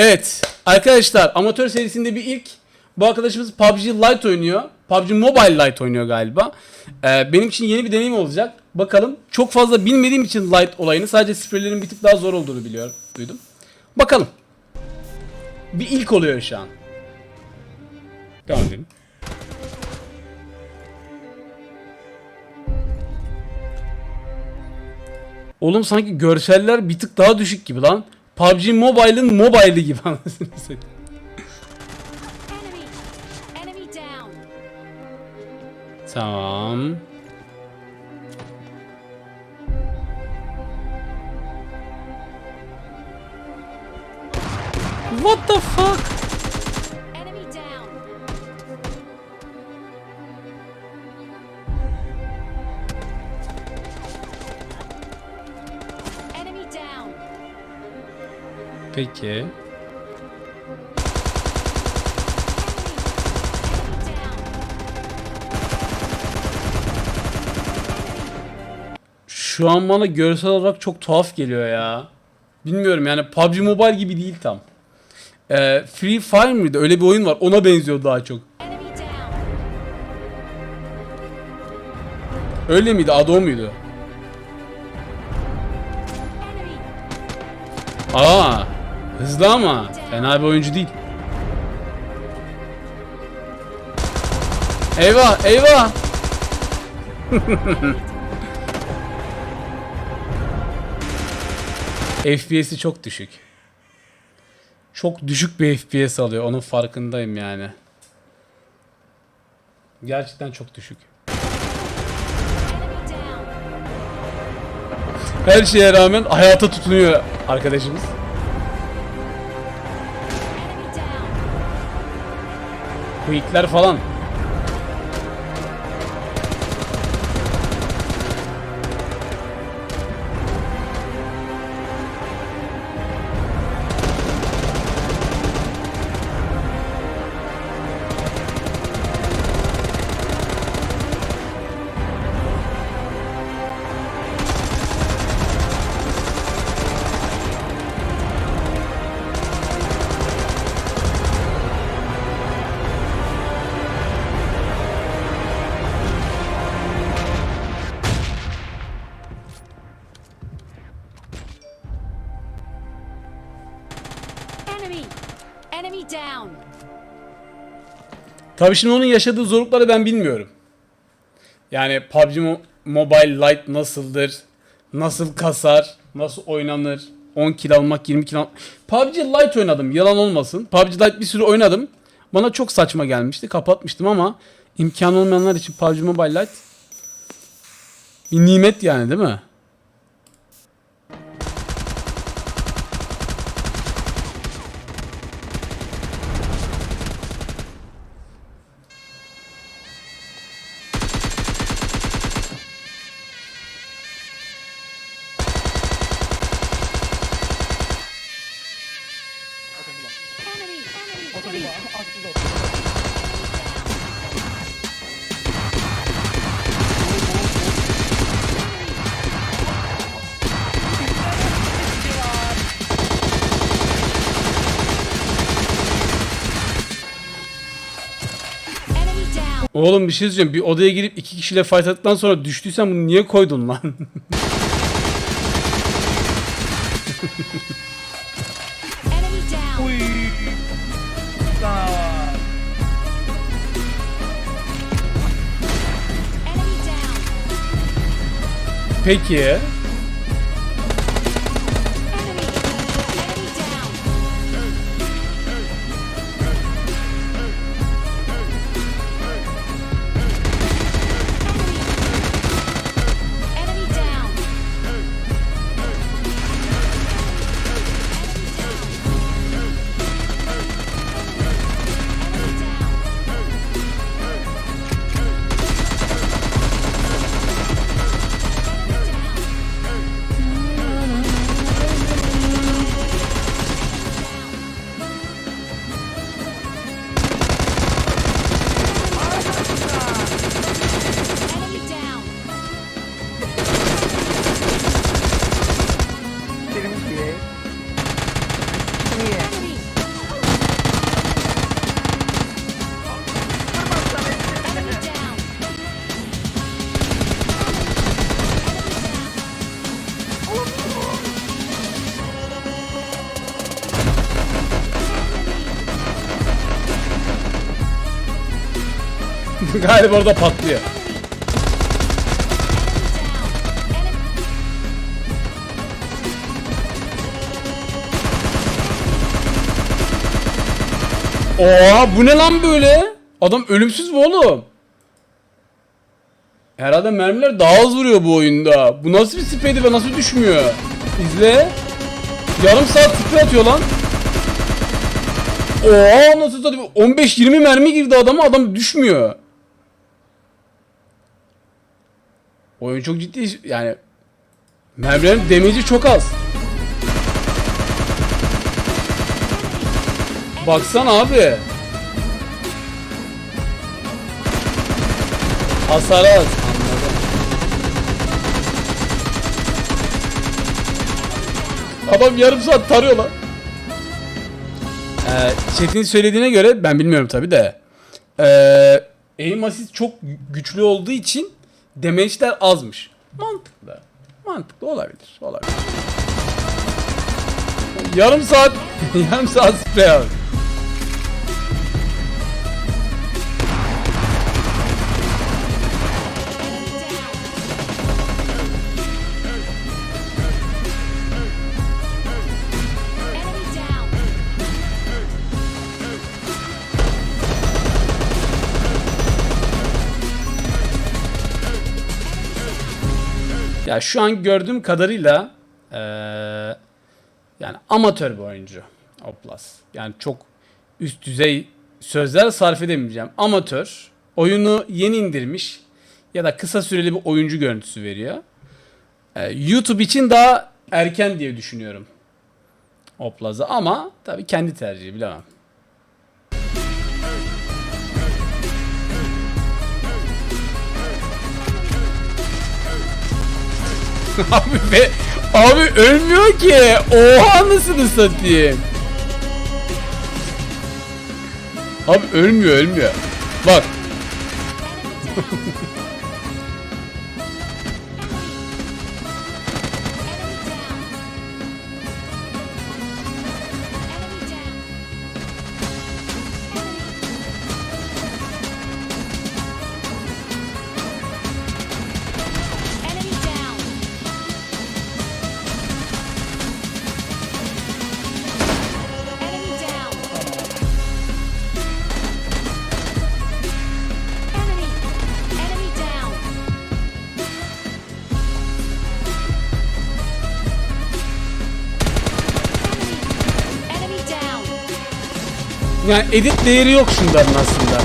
Evet arkadaşlar amatör serisinde bir ilk. Bu arkadaşımız PUBG Lite oynuyor. PUBG Mobile Lite oynuyor galiba. Ee, benim için yeni bir deneyim olacak. Bakalım. Çok fazla bilmediğim için Lite olayını sadece spreylerin bir tık daha zor olduğunu biliyorum. Duydum. Bakalım. Bir ilk oluyor şu an. Devam edelim. Oğlum sanki görseller bir tık daha düşük gibi lan. PUBG Mobile'ın mobile'i gibi anasını satayım. Tamam. What the fuck? Peki. Şu an bana görsel olarak çok tuhaf geliyor ya. Bilmiyorum yani PUBG Mobile gibi değil tam. Ee, Free Fire mıydı? Öyle bir oyun var. Ona benziyor daha çok. Öyle miydi? Adı o muydu? Aa, hızlı ama fena bir oyuncu değil. Eyvah, eyvah. FPS'i çok düşük. Çok düşük bir FPS alıyor. Onun farkındayım yani. Gerçekten çok düşük. Her şeye rağmen hayata tutunuyor arkadaşımız. Quick'ler falan. Tabii şimdi onun yaşadığı zorlukları ben bilmiyorum. Yani PUBG Mo- Mobile Lite nasıldır? Nasıl kasar? Nasıl oynanır? 10 kill almak, 20 kill almak. PUBG Lite oynadım. Yalan olmasın. PUBG Lite bir sürü oynadım. Bana çok saçma gelmişti. Kapatmıştım ama imkan olmayanlar için PUBG Mobile Lite bir nimet yani değil mi? Oğlum bir şey söyleyeceğim. Bir odaya girip iki kişiyle fight attıktan sonra düştüysen bunu niye koydun lan? Uy. Peki. Galiba orada patlıyor. Oha bu ne lan böyle? Adam ölümsüz mü oğlum? Herhalde mermiler daha az vuruyor bu oyunda. Bu nasıl bir spreydi ve nasıl düşmüyor? İzle. Yarım saat sprey atıyor lan. Oha nasıl satayım? 15-20 mermi girdi adama adam düşmüyor. Oyun çok ciddi yani mermilerin damage'i çok az. Baksana abi. Hasar az. Anladım. Adam yarım saat tarıyor lan. Ee, Chat'in söylediğine göre ben bilmiyorum tabi de. Ee, aim assist çok güçlü olduğu için damage'ler azmış. Mantıklı. Mantıklı olabilir. Olabilir. Yarım saat yarım saat sprey abi. Ya şu an gördüğüm kadarıyla eee, yani amatör bir oyuncu Oplas. Yani çok üst düzey sözler sarf edemeyeceğim. Amatör, oyunu yeni indirmiş ya da kısa süreli bir oyuncu görüntüsü veriyor. Eee, YouTube için daha erken diye düşünüyorum Oplaz'ı ama tabii kendi tercihi bilemem. abi be abi ölmüyor ki. Oha anasını satayım. Abi ölmüyor ölmüyor. Bak. Yani edit değeri yok şunların aslında.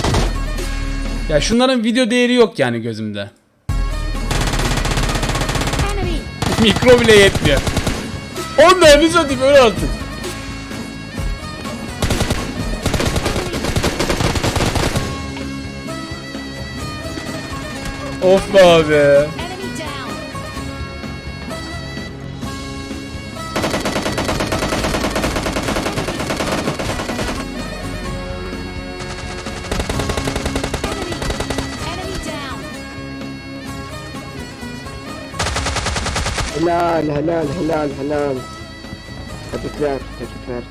Ya şunların video değeri yok yani gözümde. Mikro bile yetmiyor. On mermi satayım öyle artık. Of be abi. Helal helal helal helal. Tebrikler tebrikler.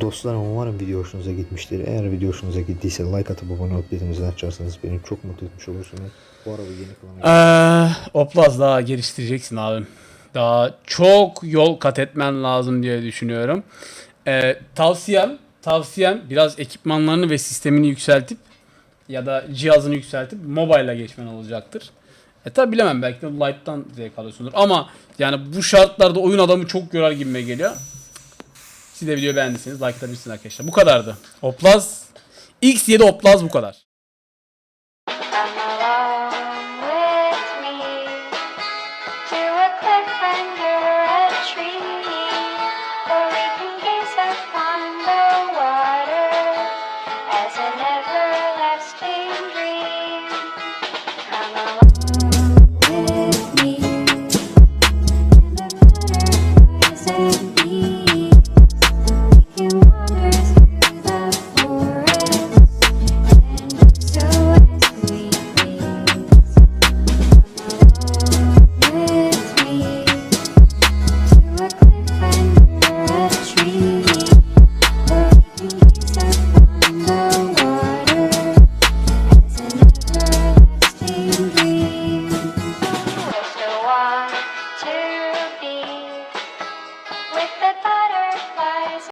Dostlarım umarım video hoşunuza gitmiştir. Eğer video hoşunuza gittiyse like atıp abone olup bildirimleri açarsanız beni çok mutlu etmiş olursunuz. Bu araba yeni kalan Ee, Oplaz daha geliştireceksin abi. Daha çok yol kat etmen lazım diye düşünüyorum. Ee, tavsiyem, tavsiyem biraz ekipmanlarını ve sistemini yükseltip ya da cihazını yükseltip mobile'a geçmen olacaktır. E tabi bilemem belki de Lite'dan zevk alıyorsundur ama yani bu şartlarda oyun adamı çok yorar gibime geliyor. Siz de videoyu beğendiyseniz like atabilirsiniz arkadaşlar. Bu kadardı. Oplaz X7 Oplaz bu kadar.